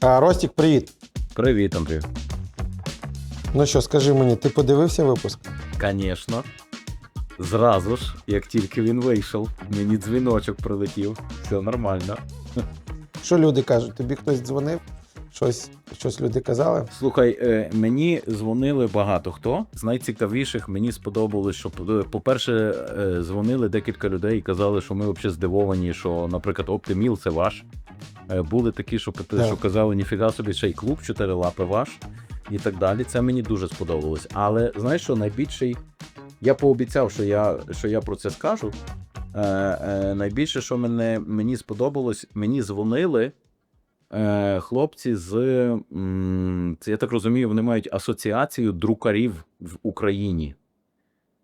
А, Ростік, привіт. Привіт, Андрій. Ну що, скажи мені, ти подивився випуск? Звісно. Зразу ж, як тільки він вийшов, мені дзвіночок прилетів. Все нормально. Що люди кажуть? Тобі хтось дзвонив? Щось, щось люди казали? Слухай, е, мені дзвонили багато хто. З найцікавіших мені сподобалось, що е, по-перше, е, дзвонили декілька людей і казали, що ми взагалі здивовані, що, наприклад, Оптиміл це ваш. Е, Були такі, що, Так. що казали, ніфіга собі, ще й клуб чотири лапи ваш і так далі. Це мені дуже сподобалось. Але знаєш, що найбільший. Я пообіцяв, що я, що я про це скажу. Е, е, найбільше, що мене, мені сподобалось, мені дзвонили е, хлопці з. м, Це, я так розумію, вони мають асоціацію друкарів в Україні.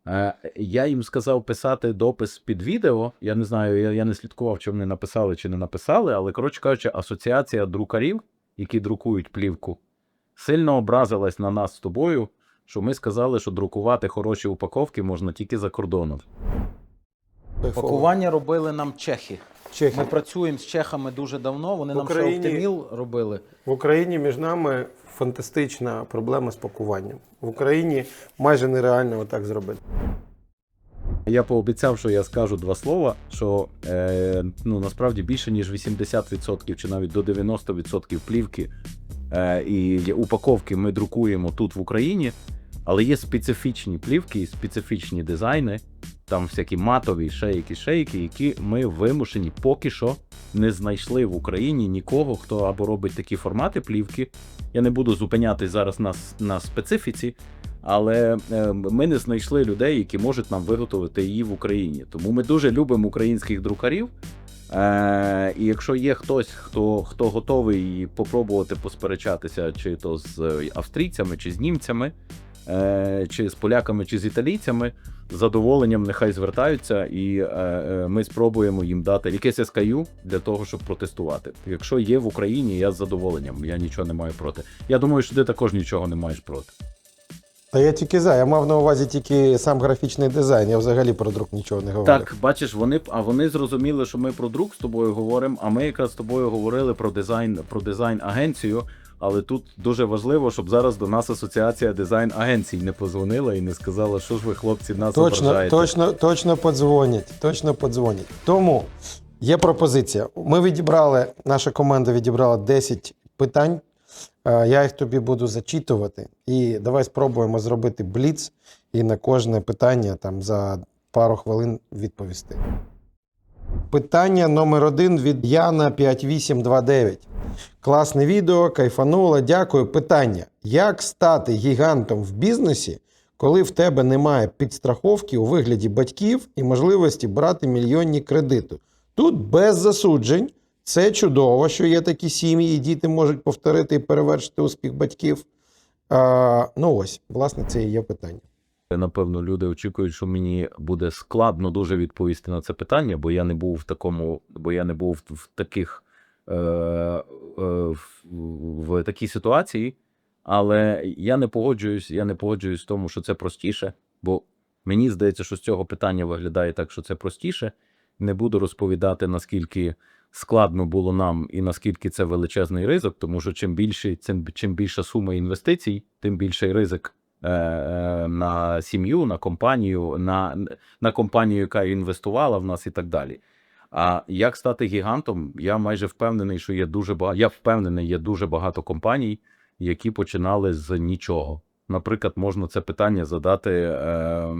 Е, я їм сказав писати допис під відео. Я не знаю, я, я не слідкував, чи вони написали чи не написали, але коротше кажучи, асоціація друкарів, які друкують плівку, сильно образилась на нас з тобою, що ми сказали, що друкувати хороші упаковки можна тільки за кордоном. Пакування робили нам чехи. Чехи. Ми працюємо з чехами дуже давно. Вони В нам Україні- ще Оптиміл робили. В Україні між нами фантастична проблема з пакуванням. В Україні майже нереально отак зробити. Я пообіцяв, що я скажу два слова: що е, ну насправді більше ніж 80% чи навіть до 90% плівки е, і упаковки ми друкуємо тут в Україні, але є специфічні плівки і специфічні дизайни, там всякі матові шейки, шейки, які ми вимушені поки що не знайшли в Україні нікого, хто або робить такі формати плівки. Я не буду зупинятись зараз на, на специфіці, але е, ми не знайшли людей, які можуть нам виготовити її в Україні. Тому ми дуже любимо українських друкарів. Е, і якщо є хтось, хто, хто готовий попробувати посперечатися, чи то з е, австрійцями, чи з німцями, чи з поляками, чи з італійцями, з задоволенням нехай звертаються, і е, е, ми спробуємо їм дати якесь SKU для того, щоб протестувати. Якщо є в Україні, я з задоволенням, я нічого не маю проти. Я думаю, що ти також нічого не маєш проти. Та я тільки за. Я мав на увазі тільки сам графічний дизайн. Я взагалі про друк нічого не говорив. Так, бачиш, вони а вони зрозуміли, що ми про друк з тобою говоримо, а ми якраз з тобою говорили про дизайн, про дизайн агенцію. Але тут дуже важливо, щоб зараз до нас асоціація дизайн агенцій не позвонила і не сказала, що ж ви, хлопці, нас Точно, ображаєте. точно, точно подзвонять. Точно подзвонять. Тому є пропозиція. Ми відібрали, наша команда відібрала 10 питань. Е, Я їх тобі буду зачитувати. І давай спробуємо зробити бліц і на кожне питання там за пару хвилин відповісти. Питання номер один від Яна 5829. Класне відео, кайфануло. Дякую. Питання: як стати гігантом в бізнесі, коли в тебе немає підстраховки у вигляді батьків і можливості брати мільйонні кредити? Тут без засуджень. Це чудово, що є такі сім'ї, і діти можуть повторити і перевершити успіх батьків. А, ну ось, власне, це і є питання. Напевно, люди очікують, що мені буде складно дуже відповісти на це питання, бо я не був в такому, бо я не був в таких е, е, в, в такій ситуації. Але я не погоджуюсь, я не погоджуюсь в тому, що це простіше, бо мені здається, що з цього питання виглядає так, що це простіше. Не буду розповідати, наскільки складно було нам і наскільки це величезний ризик, тому що чим більше, чим більша сума інвестицій, тим більший ризик е, е, на сім'ю, на компанію, на, на компанію, яка інвестувала в нас і так далі. А як стати гігантом? Я майже впевнений, що є дуже багато. Я впевнений, є дуже багато компаній, які починали з нічого. Наприклад, можна це питання задати е,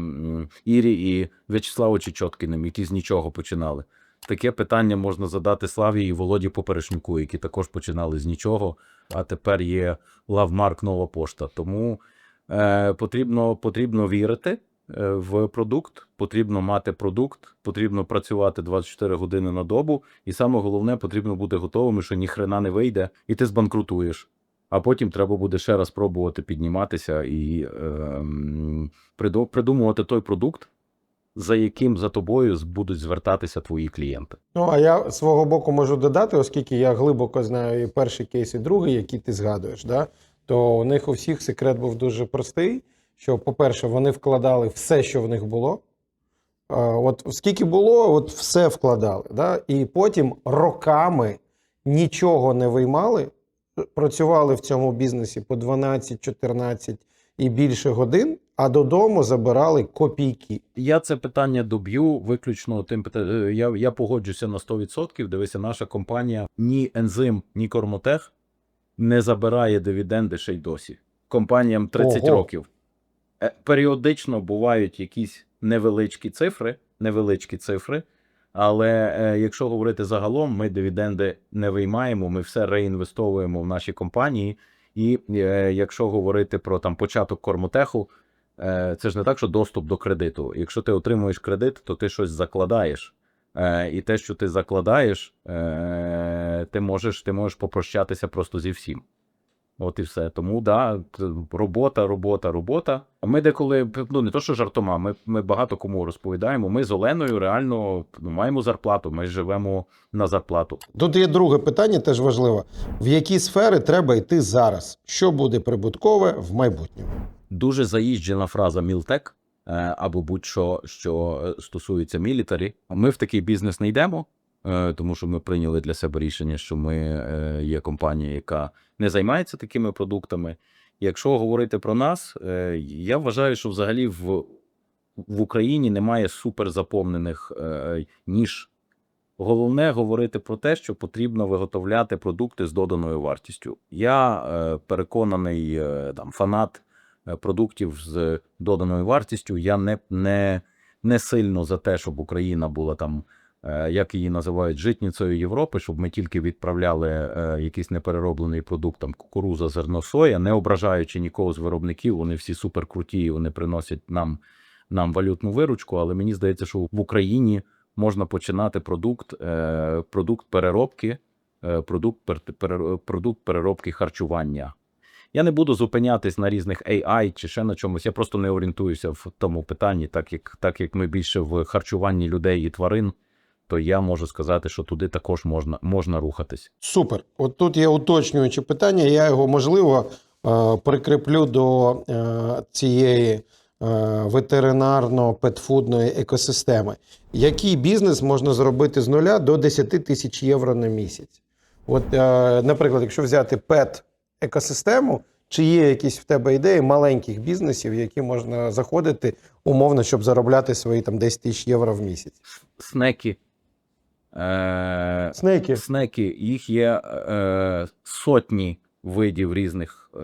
Ірі і В'ячеславу Чечоткіним, які з нічого починали. Таке питання можна задати Славі і Володі Поперешнюку, які також починали з нічого, а тепер є лавмарк нова пошта. Тому потрібно, потрібно вірити е, в продукт, потрібно мати продукт, потрібно працювати 24 години на добу, і саме головне, потрібно бути готовим, що ніхрена не вийде, і ти збанкрутуєш. А потім треба буде ще раз пробувати підніматися і приду- придумувати той продукт, за яким за тобою будуть звертатися твої клієнти. Ну, а я свого боку можу додати, оскільки я глибоко знаю і перший кейс, і другий, який ти згадуєш, да? То у них у всіх секрет був дуже простий. Що, по-перше, вони вкладали все, що в них було. От скільки було, от все вкладали. Да? І потім роками нічого не виймали, працювали в цьому бізнесі по 12, 14 і більше годин, а додому забирали копійки. Я це питання доб'ю виключно тим пита- е, Я, я погоджуся на 100%. Дивися, наша компанія ні ензим, ні Кормотех не забирає дивіденди ще й досі. Компаніям 30 Ого. років. Е, Періодично бувають якісь невеличкі цифри, невеличкі цифри. Але е, якщо говорити загалом, ми дивіденди не виймаємо, ми все реінвестовуємо в наші компанії. І е, якщо говорити про там початок кормотеху, Е, Це ж не так, що доступ до кредиту. Якщо ти отримуєш кредит, то ти щось закладаєш. Е, І те, що ти закладаєш, е, ти можеш, ти можеш попрощатися просто зі всім. От і все. Тому да, робота, робота, робота. А Ми деколи, ну не то, що жартома, ми, ми багато кому розповідаємо. Ми з Оленою реально ну, маємо зарплату, ми живемо на зарплату. Тут є друге питання, теж важливе. В які сфери треба йти зараз? Що буде прибуткове в майбутньому? дуже заїжджена фраза Мілтек або будь-що, що е, стосується мілітарі. Ми в такий бізнес не йдемо, е, тому що ми прийняли для себе рішення, що ми е, є компанія, яка не займається такими продуктами. Якщо говорити про нас, е, я вважаю, що взагалі в, в Україні немає суперзаповнених е, ніж. Головне говорити про те, що потрібно виготовляти продукти з доданою вартістю. Я е, переконаний е, там фанат е, продуктів з доданою вартістю. Я не, не, не сильно за те, щоб Україна була там, е, як її називають, житницею Європи, щоб ми тільки відправляли е, якийсь неперероблений продукт, там кукуруза, зерно, соя, не ображаючи нікого з виробників. Вони всі суперкруті, вони приносять нам, нам валютну виручку. Але мені здається, що в Україні можна починати продукт, е, продукт переробки, е, продукт, продукт переробки харчування. Я не буду зупинятись на різних AI чи ще на чомусь. Я просто не орієнтуюся в тому питанні, так як, так як ми більше в харчуванні людей і тварин, то я можу сказати, що туди також можна, можна рухатись. Супер. От тут є уточнююче питання. Я його можливо е, прикріплю до е, цієї е, ветеринарно-петфудної екосистеми. Який бізнес можна зробити з нуля до 10 тисяч євро на місяць? От, наприклад, якщо взяти пет екосистему, чи є якісь в тебе ідеї маленьких бізнесів, які можна заходити умовно, щоб заробляти свої там 10 тисяч євро в місяць? Снеки. Е, Снеки. Снеки, їх є е, сотні видів різних е,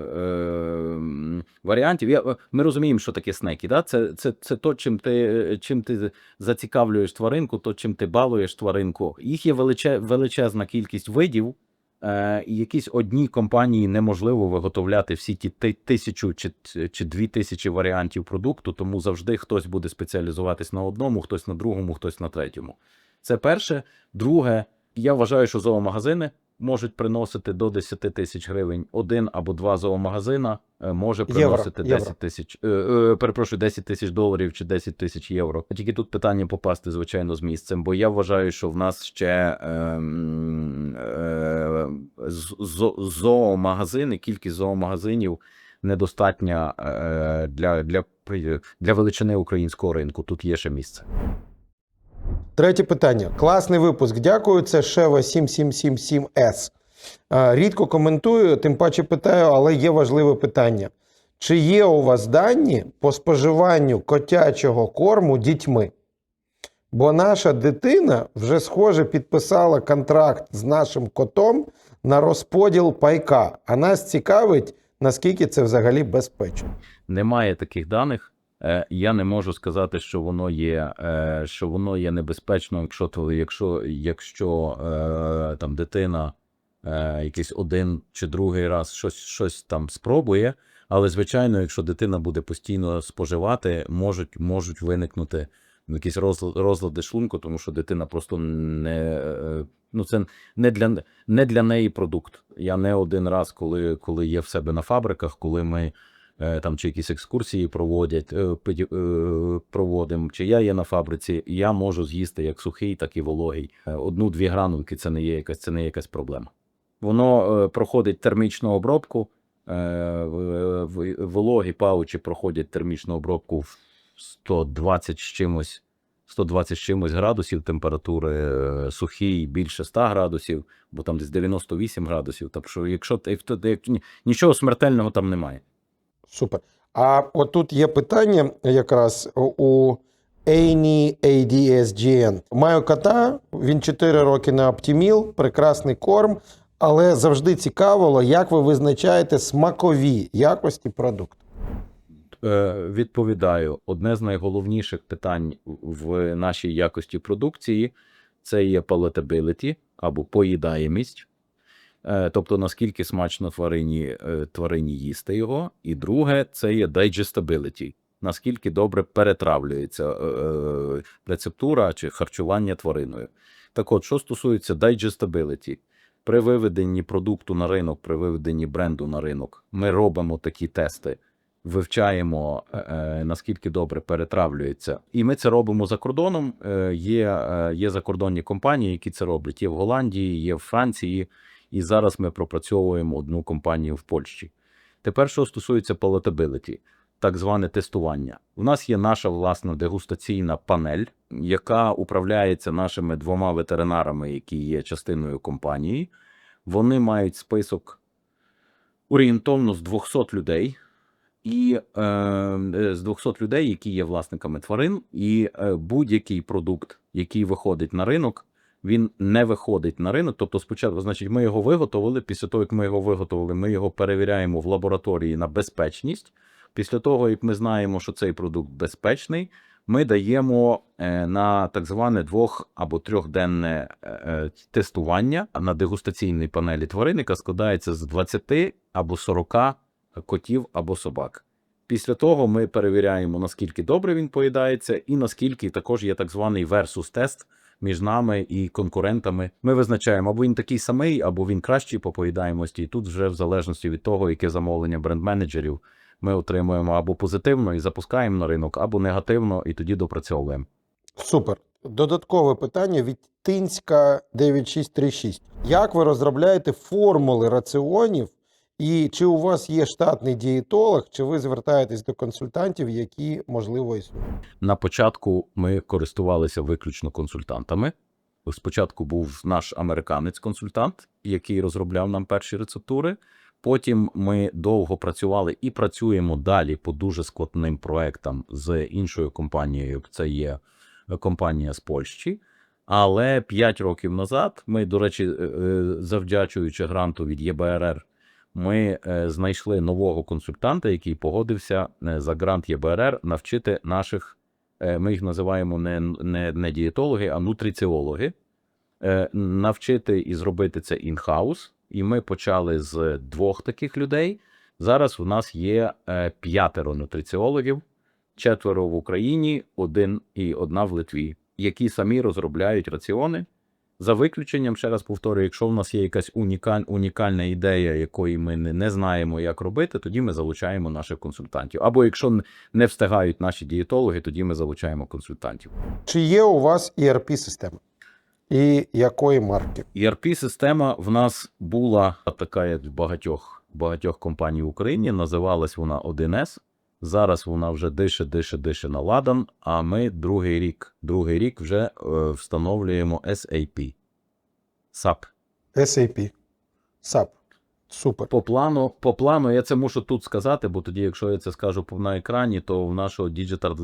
варіантів. Я, ми розуміємо, що таке снеки. Да? Це, це, це то, чим ти, чим ти зацікавлюєш тваринку, то чим ти балуєш тваринку. Їх є величе, величезна кількість видів. Е, якісь одній компанії неможливо виготовляти всі ті тисячу чи, чи дві тисячі варіантів продукту, тому завжди хтось буде спеціалізуватись на одному, хтось на другому, хтось на третьому. Це перше. Друге, я вважаю, що зоомагазини можуть приносити до 10 тисяч гривень. Один або два зоомагазина е, може приносити євро. 10 тисяч, е, е, перепрошую, 10 тисяч доларів чи 10 тисяч євро. Тільки тут питання попасти, звичайно, з місцем, бо я вважаю, що в нас ще ем, е, з- зо- зоомагазини, кількість зоомагазинів недостатня е, для, для, для величини українського ринку. Тут є ще місце. Третє питання. Класний випуск. Дякую. Це Шева 7777S. Е, Рідко коментую, тим паче питаю, але є важливе питання. Чи є у вас дані по споживанню котячого корму дітьми? Бо наша дитина вже схоже підписала контракт з нашим котом на розподіл пайка. А нас цікавить, наскільки це взагалі безпечно. Немає таких даних. Е, Я не можу сказати, що воно є, е, що воно є небезпечно, якщо то, якщо, якщо е, там дитина якийсь один чи другий раз щось, щось там спробує. Але звичайно, якщо дитина буде постійно споживати, можуть, можуть виникнути якісь розла- розлади шлунку, тому що дитина просто не ну це не для не для неї продукт. Я не один раз, коли, коли є в себе на фабриках, коли ми там чи якісь екскурсії проводять, е, е, проводимо, чи я є на фабриці, я можу з'їсти як сухий, так і вологий. Е, Одну-дві гранулки це не є якась, це не є якась проблема. Воно е, проходить термічну обробку. е, Вологі паучі проходять термічну обробку в 120 з чимось 120 з чимось градусів температури, е, сухий більше 100 градусів, бо там десь 98 градусів. Що, якщо нічого смертельного там немає. Супер. А отут є питання якраз у Ейні ADSGN. Маю кота, він 4 роки на Optimil, прекрасний корм, але завжди цікавило, як ви визначаєте смакові якості продукту. Е, Відповідаю, одне з найголовніших питань в нашій якості продукції це є palatability або поїдаємість. Е, Тобто, наскільки смачно тварині, е, тварині їсти його. І друге, це є digestibility. Наскільки добре перетравлюється е, рецептура чи харчування твариною. Так от, що стосується digestibility, при виведенні продукту на ринок, при виведенні бренду на ринок, ми робимо такі тести вивчаємо, наскільки добре перетравлюється. І ми це робимо за кордоном. Є, є закордонні компанії, які це роблять. Є в Голландії, є в Франції, і зараз ми пропрацьовуємо одну компанію в Польщі. Тепер, що стосується palatability, так зване тестування. У нас є наша власна дегустаційна панель, яка управляється нашими двома ветеринарами, які є частиною компанії. Вони мають список орієнтовно з 200 людей, і е, з 200 людей, які є власниками тварин, і е, будь-який продукт, який виходить на ринок, він не виходить на ринок. Тобто, спочатку, значить, ми його виготовили. Після того, як ми його виготовили, ми його перевіряємо в лабораторії на безпечність. Після того, як ми знаємо, що цей продукт безпечний, ми даємо е, на так зване двох або трьохденне е, е, тестування на дегустаційній панелі тварин, яка складається з 20 або 40 котів або собак. Після того ми перевіряємо, наскільки добре він поїдається, і наскільки також є так званий версус-тест між нами і конкурентами. Ми визначаємо, або він такий самий, або він кращий по поїдаємості. І тут вже в залежності від того, яке замовлення бренд-менеджерів, ми отримуємо або позитивно і запускаємо на ринок, або негативно, і тоді допрацьовуємо. Супер. Додаткове питання від Тинська 9636. Як ви розробляєте формули раціонів? І чи у вас є штатний дієтолог, чи ви звертаєтесь до консультантів, які можливо існують? На початку ми користувалися виключно консультантами. Спочатку був наш американець-консультант, який розробляв нам перші рецептури. Потім ми довго працювали і працюємо далі по дуже складним проектам з іншою компанією. Це є е, компанія з Польщі. Але 5 років назад ми, до речі, е, е, завдячуючи гранту від ЄБРР, ми е, знайшли нового консультанта, який погодився е, за грант ЄБРР навчити наших, е, ми їх називаємо не, не, не дієтологи, а нутриціологи, навчити і зробити це інхаус. І ми почали з двох таких людей. Зараз у нас є п'ятеро нутриціологів, четверо в Україні, один і одна в Литві, які самі розробляють раціони. За виключенням, ще раз повторюю, якщо в нас є якась унікаль, унікальна ідея, якої ми не, не знаємо, як робити, тоді ми залучаємо наших консультантів. Або якщо не встигають наші дієтологи, тоді ми залучаємо консультантів. Чи є у вас ERP система? І якої марки? ERP-система в нас була така, як в багатьох, багатьох компаній в Україні. Називалась вона 1С. Зараз вона вже дише, дише, дише на ладан. А ми другий рік, другий рік вже е, встановлюємо SAP. SAP. SAP. SAP. Супер. По плану, по плану, я це мушу тут сказати, бо тоді, якщо я це скажу на екрані, то в нашого діджитал,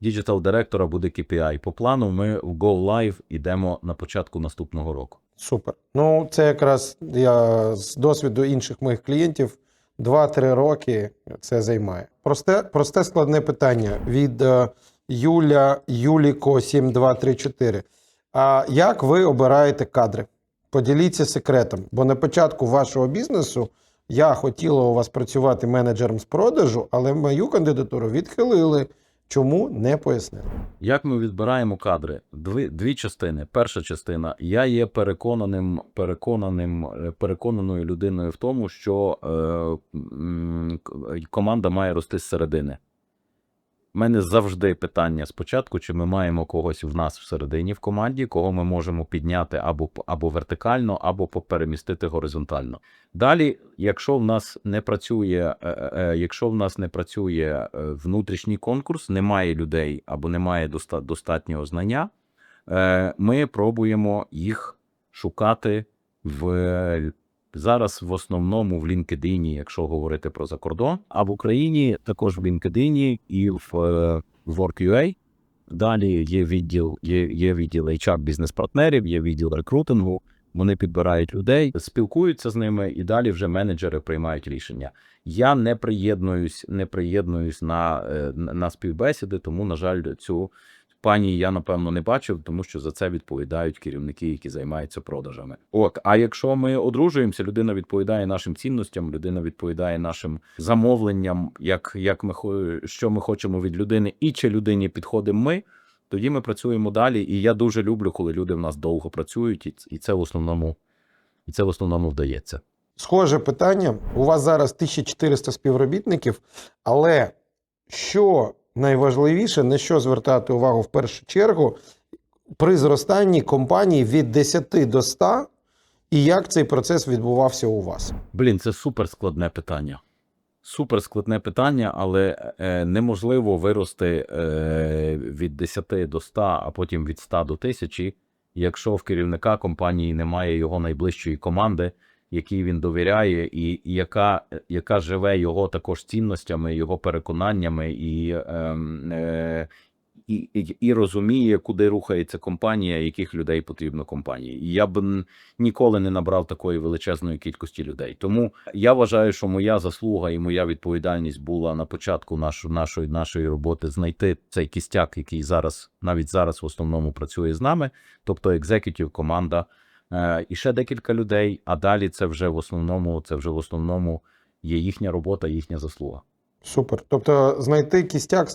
діджитал директора буде KPI. По плану ми в Go Live йдемо на початку наступного року. Супер. Ну, це якраз я з досвіду інших моїх клієнтів 2-3 роки це займає. Просте, просте складне питання від е, Юля Юліко 7234. А як ви обираєте кадри? Поділіться секретом, бо на початку вашого бізнесу я хотіла у вас працювати менеджером з продажу, але мою кандидатуру відхилили. Чому не пояснили? Як ми відбираємо кадри? Дві, дві частини. Перша частина. Я є переконаним, переконаним, е, переконаною людиною в тому, що е, команда має рости з середини. У мене завжди питання спочатку, чи ми маємо когось в нас всередині в команді, кого ми можемо підняти або, або вертикально, або перемістити горизонтально. Далі, якщо в нас не працює, е, е, е, якщо в нас не працює внутрішній конкурс, немає людей або немає доста- достатнього знання, ми пробуємо їх шукати в зараз в основному в LinkedIn, якщо говорити про закордон, а в Україні також в LinkedIn і в е, Work.ua. Далі є відділ, є, є відділ HR бізнес-партнерів, є відділ рекрутингу. Вони підбирають людей, спілкуються з ними, і далі вже менеджери приймають рішення. Я не приєднуюсь, не приєднуюсь на, е, на співбесіди, тому, на жаль, цю пані я напевно не бачив, тому що за це відповідають керівники, які займаються продажами. От, а якщо ми одружуємося, людина відповідає нашим цінностям, людина відповідає нашим замовленням, як, як ми що ми хочемо від людини, і чи людині підходимо ми. Тоді ми працюємо далі, і я дуже люблю, коли люди в нас довго працюють, і це в основному, і це в основному вдається. Схоже питання. У вас зараз 1400 співробітників, але що найважливіше, на що звертати увагу в першу чергу при зростанні компанії від 10 до 100, і як цей процес відбувався у вас? Блін, це супер складне питання. Супер складне питання, але е, неможливо вирости е, від 10 до 100, а потім від 100 до 1000, якщо в керівника компанії немає його найближчої команди, якій він довіряє, і, яка, яка живе його також цінностями, його переконаннями і, ем, е, і, і, і розуміє, куди рухається компанія, яких людей потрібно компанії. Я б ніколи не набрав такої величезної кількості людей. Тому я вважаю, що моя заслуга і моя відповідальність була на початку нашу, нашої, нашої роботи знайти цей кістяк, який зараз навіть зараз в основному працює з нами, тобто екзекютів, команда і ще декілька людей. А далі це вже в основному, це вже в основному є їхня робота, їхня заслуга. Супер. Тобто знайти кістяк,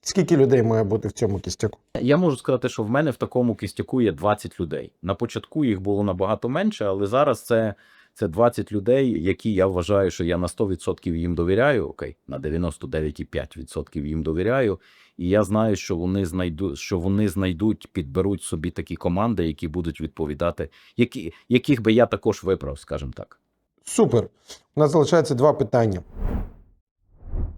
скільки людей має бути в цьому кістяку? Я можу сказати, що в мене в такому кістяку є 20 людей. На початку їх було набагато менше, але зараз це, це 20 людей, які я вважаю, що я на 100% їм довіряю. Окей, на 99,5% їм довіряю. І я знаю, що вони знайдуть, що вони знайдуть, підберуть собі такі команди, які будуть відповідати, які, яких би я також вибрав, скажімо так. Супер. У нас залишається два питання.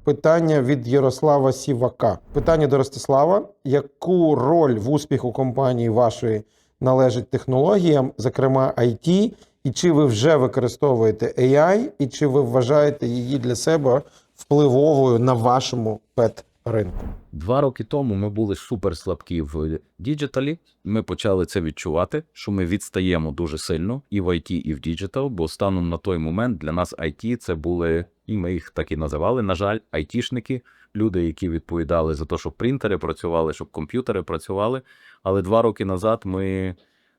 Питання від Ярослава Сівака. Питання до Ростислава: яку роль в успіху компанії вашої належить технологіям, зокрема IT, і чи ви вже використовуєте AI, і чи ви вважаєте її для себе впливовою на вашому пет ринку? Два роки тому ми були супер слабкі в діджиталі. Ми почали це відчувати, що ми відстаємо дуже сильно і в IT, і в діджитал, бо станом на той момент для нас IT це були, і ми їх так і називали, на жаль, айтішники, люди, які відповідали за те, щоб принтери працювали, щоб комп'ютери працювали. Але два роки назад ми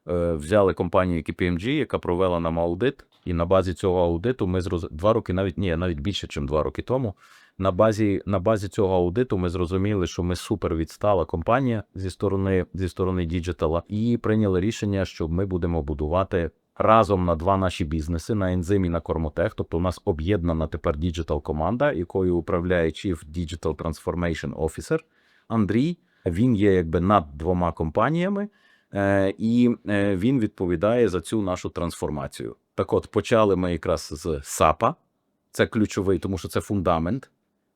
взяли компанію KPMG, яка провела нам аудит, і на базі цього аудиту ми зроз... два роки, навіть ні, навіть більше, ніж два роки тому. На базі, на базі цього аудиту ми зрозуміли, що ми супер відстала компанія зі сторони зі сторони діджитала, і прийняли рішення, що ми будемо будувати разом на два наші бізнеси на ензим і на Кормотех. Тобто, у нас об'єднана тепер діджитал команда, якою управляє Chief Digital Transformation Officer Андрій. Він є якби над двома компаніями, е, і е, він відповідає за цю нашу трансформацію. Так, от почали ми якраз з САПа. Це ключовий, тому що це фундамент.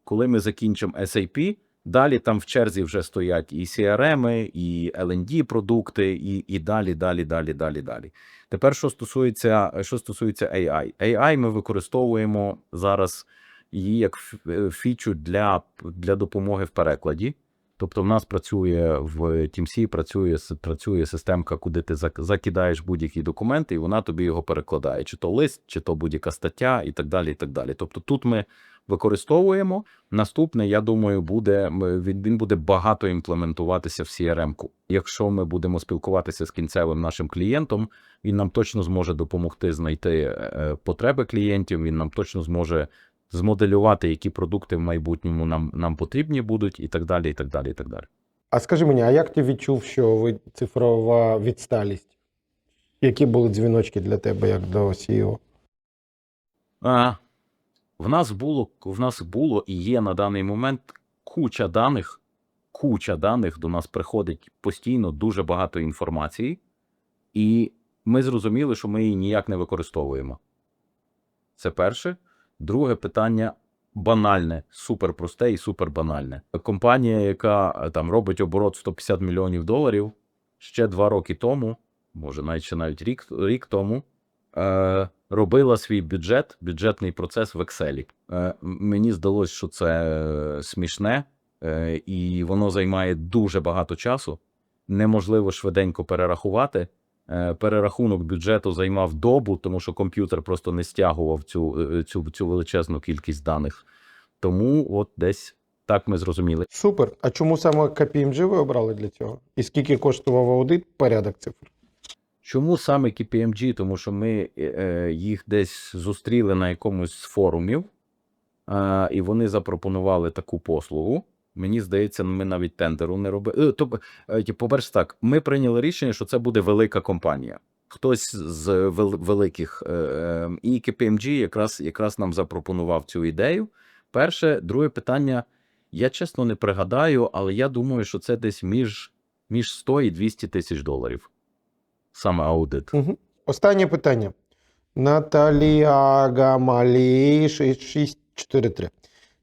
Коли ми закінчимо SAP, далі там в черзі вже стоять і CRM, і L&D продукти, і, і далі, далі, далі, далі, далі. Тепер, що стосується, що стосується AI. AI ми використовуємо зараз її як е, фічу для, для допомоги в перекладі. Тобто в нас працює в TeamC, працює, працює системка, куди ти зак- закидаєш будь-який документ, і вона тобі його перекладає, чи то лист, чи то будь-яка стаття, і так далі. і так далі. Тобто тут ми використовуємо. Наступне, я думаю, буде він буде багато імплементуватися в CRM-ку. Якщо ми будемо спілкуватися з кінцевим нашим клієнтом, він нам точно зможе допомогти знайти е, потреби клієнтів. Він нам точно зможе змоделювати, які продукти в майбутньому нам, нам потрібні будуть, і так далі. і так далі, і так далі. А скажи мені, а як ти відчув, що ви цифрова відсталість? Які були дзвіночки для тебе як до CEO? А, в нас було в нас було і є на даний момент куча даних, куча даних, до нас приходить постійно дуже багато інформації, і ми зрозуміли, що ми її ніяк не використовуємо. Це перше. Друге питання банальне, супер просте і супер банальне. Компанія, яка е, там робить оборот 150 мільйонів доларів, ще два роки тому, може навіть навіть рік, рік тому, е, робила свій бюджет, бюджетний процес в Excel. Е, мені здалося, що це е, смішне, е, і воно займає дуже багато часу. Неможливо швиденько перерахувати. Е, Перерахунок бюджету займав добу, тому що комп'ютер просто не стягував цю, е, цю, цю величезну кількість даних. Тому от десь так ми зрозуміли. Супер. А чому саме KPMG ви обрали для цього? І скільки коштував аудит? Порядок цифр. Чому саме KPMG? Тому що ми е, їх десь зустріли на якомусь з форумів, е, і вони запропонували таку послугу. Мені здається, ми навіть тендеру не робили. Е, тобто, е, ті, по-перше, так, ми прийняли рішення, що це буде велика компанія. Хтось з вел- великих, е, е, і KPMG якраз, якраз нам запропонував цю ідею. Перше, друге питання. Я чесно не пригадаю, але я думаю, що це десь між, між 100 і 200 тисяч доларів. Саме аудит. Угу. Останнє питання. Наталія Гамалі 6643.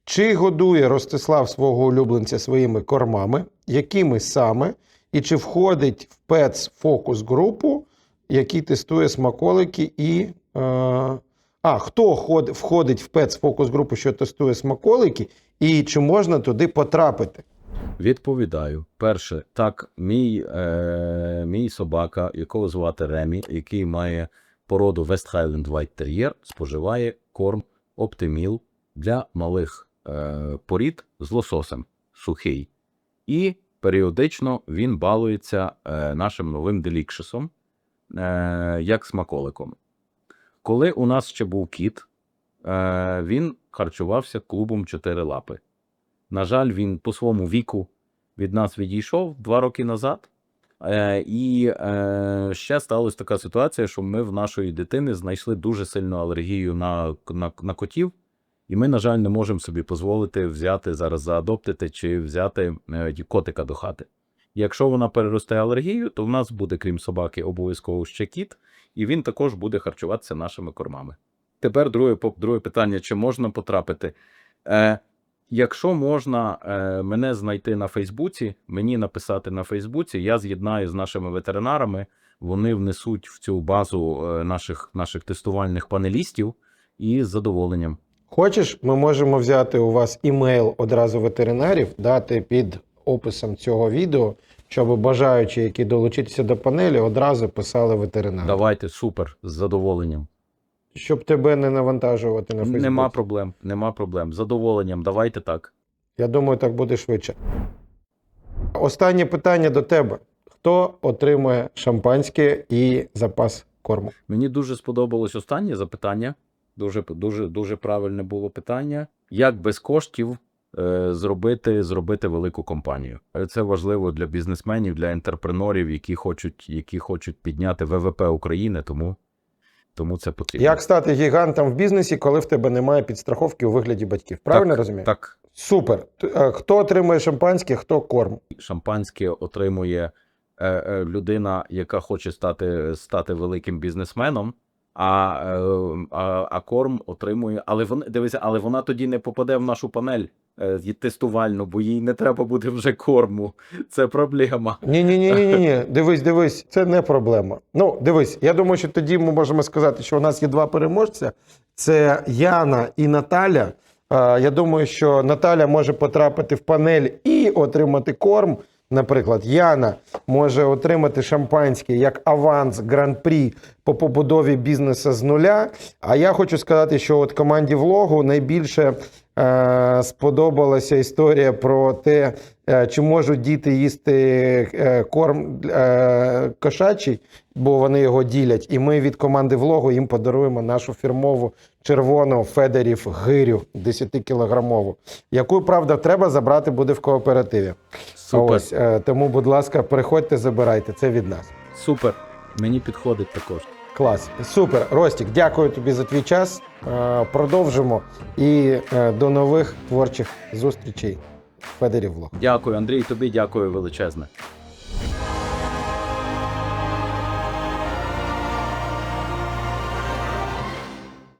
Чи годує Ростислав свого улюбленця своїми кормами? Якими саме? І чи входить в ПЕЦ фокус групу, який тестує смаколики і. Е... А, хто ход... входить в ПЕЦ фокус групу, що тестує смаколики, і чи можна туди потрапити? Відповідаю. Перше, так, мій, е, мій собака, якого звати Ремі, який має породу West Highland White Terrier, споживає корм Optimil для малих порід з лососем сухий. І періодично він балується е, нашим новим делікшесом, е, як смаколиком. Коли у нас ще був кіт, е, він харчувався клубом чотири лапи. На жаль, він по своєму віку від нас відійшов два роки назад. Е, і е, ще сталася така ситуація, що ми в нашої дитини знайшли дуже сильну алергію на, на, на котів, і ми, на жаль, не можемо собі дозволити взяти зараз заадоптити чи взяти е, котика до хати. Якщо вона переросте алергію, то в нас буде, крім собаки, обов'язково ще кіт, і він також буде харчуватися нашими кормами. Тепер друге, друге питання: чи можна потрапити? Е, Якщо можна е, мене знайти на Фейсбуці, мені написати на Фейсбуці, я з'єднаю з нашими ветеринарами, вони внесуть в цю базу е, наших, наших тестувальних панелістів і з задоволенням. Хочеш, ми можемо взяти у вас імейл одразу ветеринарів, дати під описом цього відео, щоб бажаючі, які долучитися до панелі, одразу писали ветеринар. Давайте супер з задоволенням. Щоб тебе не навантажувати на Фейсбуці. Нема проблем, нема проблем. З задоволенням, давайте так. Я думаю, так буде швидше. Останнє питання до тебе: хто отримує шампанське і запас корму? Мені дуже сподобалось останнє запитання. Дуже, дуже, дуже правильне було питання. Як без коштів е, зробити, зробити велику компанію? Е, Це важливо для бізнесменів, для ентерпренорів, які хочуть, які хочуть підняти ВВП України, тому, тому це потрібно. Як стати гігантом в бізнесі, коли в тебе немає підстраховки у вигляді батьків? Правильно так, розумію? Так, Супер. Е, Хто отримує шампанське, хто корм? шампанське отримує е, е, людина, яка хоче стати, стати великим бізнесменом. А, е, а, а корм отримує, але вона дивися, але вона тоді не попаде в нашу панель е, тестувальну, бо їй не треба буде вже корму. Це проблема. Ні, ні, ні, ні, ні. Дивись, дивись, це не проблема. Ну, дивись, я думаю, що тоді ми можемо сказати, що у нас є два переможця: це Яна і Наталя. Я думаю, що Наталя може потрапити в панель і отримати корм. Наприклад, Яна може отримати шампанське як аванс гран-прі по побудові бізнесу з нуля. А я хочу сказати, що от команді влогу найбільше е, сподобалася історія про те, чи можуть діти їсти е, корм е, кошачий, бо вони його ділять. І ми від команди влогу їм подаруємо нашу фірмову червону Федерів гирю 10-кілограмову, яку, правда, треба забрати буде в кооперативі. Супер, Ось, е, тому, будь ласка, приходьте, забирайте. Це від нас. супер. Мені підходить також. Клас. Супер. Ростік, дякую тобі за твій час. Е, Продовжимо і е, до нових творчих зустрічей. Федерів Влог. Дякую, Андрій. Тобі дякую величезне.